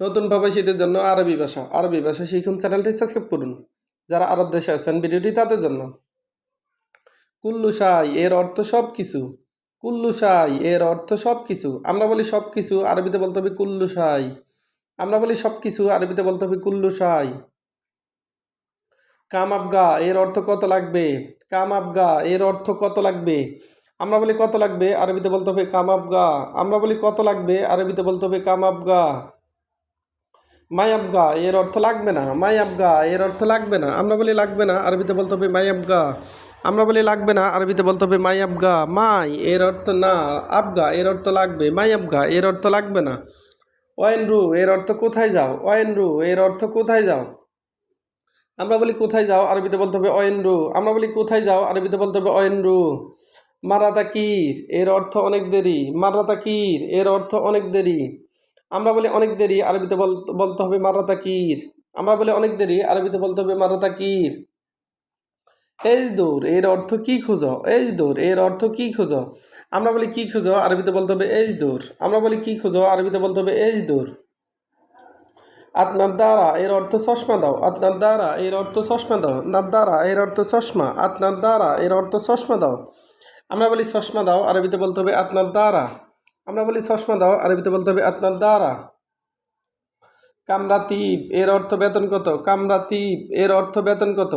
নতুন প্রবাসীদের জন্য আরবি ভাষা আরবি ভাষা শিখুন, চ্যানেলটি সাবস্ক্রাইব করুন। যারা আরব দেশে আছেন, ভিডিওটি তাদের জন্য। কুল্লু সাই এর অর্থ সব কিছু কুল্লু সাই এর অর্থ সব কিছু আমরা বলি সব কিছু আরবিতে বলতে হবে কুল্লু সাই আমরা বলি সব কিছু আরবিতে বলতে হবে কুল্লু সাই কাম আবগা এর অর্থ কত লাগবে? কাম আবগা এর অর্থ কত লাগবে? আমরা বলি কত লাগবে, আরবিতে বলতে হবে কাম আবগা আমরা বলি কত লাগবে, আরবিতে বলতে হবে কাম আবগা মাই আবগা এর অর্থ লাগবে না। মাই আবগা এর অর্থ লাগবে না। আমরা বলি লাগবে না, আরবিতে বলতে হবে মাই আবগা আমরা বলি লাগবে না, আরবিতে বলতে হবে মাই আবগা মাই, এর অর্থ না। আবগা, এর অর্থ লাগবে। মাই আবগা এর অর্থ লাগবে না। ওয়েনরু এর অর্থ কোথায় যাও? ওয়েনরু এর অর্থ কোথায় যাও? আমরা বলি কোথায় যাও? আরবিতে বলতে হবে অয়েনরু। আমরা বলি কোথায় যাও? আরবিতে বলতে হবে অয়েনরু। মারাতাকির, এর অর্থ অনেক দেরি। মারাতাকির, এর অর্থ অনেক দেরি। আমরা বলি অনেক দেরি, আরবিতে বল- বলতে হবে মারাতাকির আমরা বলি অনেক দেরি, আরবিতে বলতে হবে মারাতাকির এজ দৌড় এর অর্থ কি খুঁজো? এজ দৌড় এর অর্থ কি খুঁজো? আমরা বলি কি খুঁজো? আরবিতে বলতে হবে এজ দৌড় আমরা বলি কি খুঁজো? আরবিতে বলতে হবে এজ দৌড় আপনার দ্বারা, এর অর্থ চশমা দাও। আপনার দ্বারা, এর অর্থ চশমা দাও। নার দ্বারা, এর অর্থ চশমা। আপনার দ্বারা, এর অর্থ চশমা দাও। আমরা বলি চশমা দাও, আরবিতে বলতে হবে আপনার দ্বারা। আমরা বলি চশমা দাও, আরবিতে বলতে হবে আপনার দ্বারা কামরাতিব, এর অর্থ বেতন কত? কামরাতিব, এর অর্থ বেতন কত?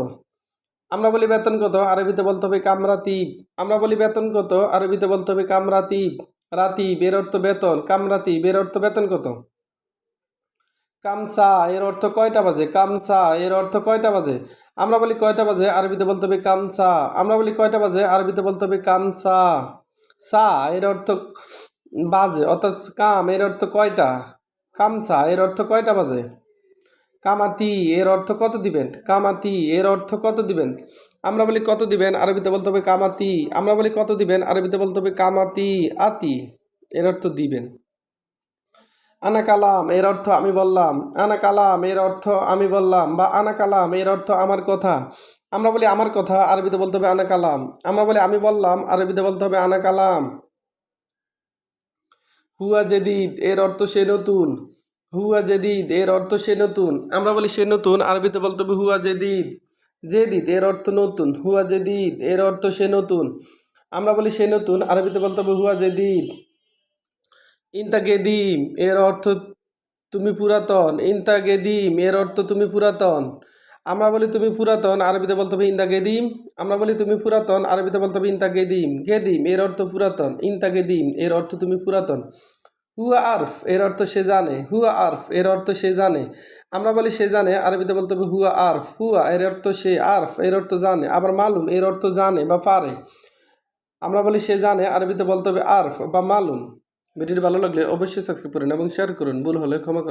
আমরা বলি বেতন কত, আরবিতে বলতে হবে কামরাতিব। আমরা বলি বেতন কত, আরবিতে বলতে হবে কামরাতিব। রাতি বের অর্থ বেতন। কামরাতি বের অর্থ বেতন কত? কামসা, এর অর্থ কয়টা বাজে? কামসা, এর অর্থ কয়টা বাজে? আমরা বলি কয়টা বাজে, আরবিতে বলতে হবে কামসা। আমরা বলি কয়টা বাজে, আরবিতে বলতে হবে কামসা। সা, এর অর্থ বাজে, অর্থাৎ কাম এর অর্থ কয়টা? কামসা এর অর্থ কয়টা বাজে? কামাতি এর অর্থ কত দিবেন? কামাতি এর অর্থ কত দিবেন? আমরা বলি কত দিবেন, আরবিতে বলতে হবে কামাতি। আমরা বলি কত দিবেন, আরবিতে বলতে হবে কামাতি আতি, এর অর্থ দিবেন। আনা কালাম এর অর্থ আমি বললাম, আনা কালাম এর অর্থ আমি বললাম, বা আনা কালাম এর অর্থ আমার কথা। আমরা বলি আমার কথা, আরবিতে বলতে হবে আনা কালাম। আমরা বলি আমি বললাম, আরবিতে বলতে হবে আনা কালাম। হুয়া জেদিদ, এর অর্থ সে নতুন। হুয়া জেদিদ, এর অর্থ সে নতুন। আমরা বলি সে নতুন, আরবিতে বলতে হবে হুয়া জেদিদ। জেদিদ, এর অর্থ নতুন। হুয়া জেদিদ, এর অর্থ সে নতুন। আমরা বলি সে নতুন, আরবিতে বলতে হবে হুয়া জেদিদ। ইনতা গেদিম, এর অর্থ তুমি পুরাতন। ইনতা গেদিম, এর অর্থ তুমি পুরাতন। আমরা বলি তুমি পুরাতন, আরবিতে বলতে হবে ইন্দা গেদিম। আমরা বলি তুমি পুরাতন, আরবিতে বলতে হবে ইনতা গেদিম। গেদিম, এর অর্থ পুরাতন। ইনতা গেদিম, এর অর্থ তুমি পুরাতন। হুয়া আরফ, এর অর্থ সে জানে। হুয়া আরফ, এর অর্থ সে জানে। আমরা বলি সে জানে, আরবিতে বলতে হবে হুয়া আরফ। হুয়া, এর অর্থ সে আরফ, এর অর্থ জানে। আবার মালুম, এর অর্থ জানে বা পারে। আমরা বলি সে জানে, আরবিতে বলতে হবে আরফ বা মালুম। ভিডিওটি ভালো লাগলে অবশ্যই সাবস্ক্রাইব করুন এবং শেয়ার করুন। ভুল হলে ক্ষমা।